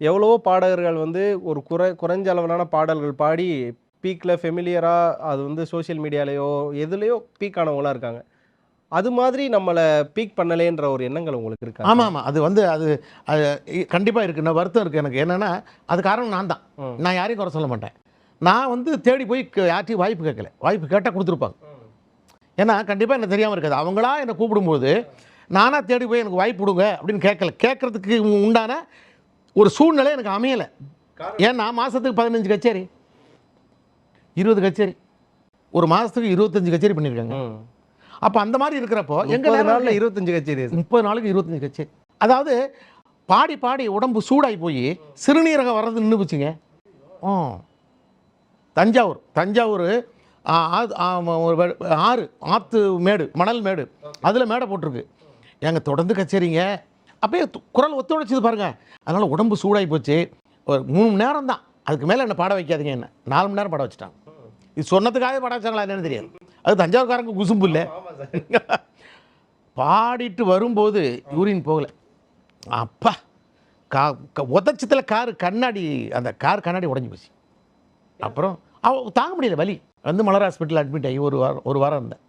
எவ்வளவோ பாடகர்கள் வந்து ஒரு குறை குறைஞ்ச அளவிலான பாடல்கள் பாடி பீக்கில் ஃபெமிலியராக அது வந்து சோஷியல் மீடியாலேயோ எதுலேயோ பீக் ஆனவங்களாம் இருக்காங்க. அது மாதிரி நம்மளை பீக் பண்ணலேன்ற ஒரு எண்ணங்கள் உங்களுக்கு இருக்கா? ஆமாம் ஆமாம் அது வந்து அது அது கண்டிப்பாக இருக்குது நான் வருத்தம் இருக்குது எனக்கு. என்னென்னா அது காரணம் நான் தான். நான் யாரையும் குறை சொல்ல மாட்டேன். நான் வந்து தேடி போய் யார்ட்டையும் வாய்ப்பு கேட்கல. வாய்ப்பு கேட்டால் கொடுத்துருப்பாங்க. ஏன்னா கண்டிப்பாக எனக்கு தெரியாமல் இருக்காது. அவங்களா என்னை கூப்பிடும்போது நானாக தேடி போய் எனக்கு வாய்ப்பு கொடுங்க அப்படின்னு கேட்கல. கேட்குறதுக்கு உண்டான ஒரு சூழ்நிலை எனக்கு அமையலை. ஏன்னா மாதத்துக்கு பதினஞ்சு கச்சேரி இருபது கச்சேரி. ஒரு மாதத்துக்கு இருபத்தஞ்சு கச்சேரி பண்ணியிருக்காங்க. அப்போ அந்த மாதிரி இருக்கிறப்போ எங்கள் எங்கள் நாளில் இருபத்தஞ்சு கச்சேரி. முப்பது நாளுக்கு இருபத்தஞ்சு கச்சேரி. அதாவது பாடி பாடி உடம்பு சூடாகி போய் சிறுநீரகம் வர்றது நின்று போச்சுங்க. ஆ. தஞ்சாவூர். தஞ்சாவூர் ஆறு ஆற்று மேடு மணல் மேடு. அதில் மேடை போட்டிருக்கு. ஏங்க தொடர்ந்து கச்சேரிங்க. அப்பயே து- குரல் ஒத்துழைச்சது பாருங்க. அதனால் உடம்பு சூடாகி போச்சு. ஒரு மூணு மணி நேரம் தான். அதுக்கு மேலே என்ன பாட வைக்காதீங்க என்ன. நாலு மணி நேரம் பாட வச்சுட்டாங்க. இது சொன்னதுக்காகவே பாட வச்சாங்களா என்னன்னு தெரியாது. அது தஞ்சாவூர்காரங்க குசும்பு இல்லை. பாடிட்டு வரும்போது யூரின் போகல. அப்பா கா க- உதச்சத்தில் கார் கண்ணாடி அந்த கார் கண்ணாடி உடஞ்சி போச்சு. அப்புறம் அவ தாங்க முடியல வலி. வந்து மலர் ஹாஸ்பிட்டல் அட்மிட் ஆகி ஒரு வாரம் ஒரு வாரம் இருந்தேன்.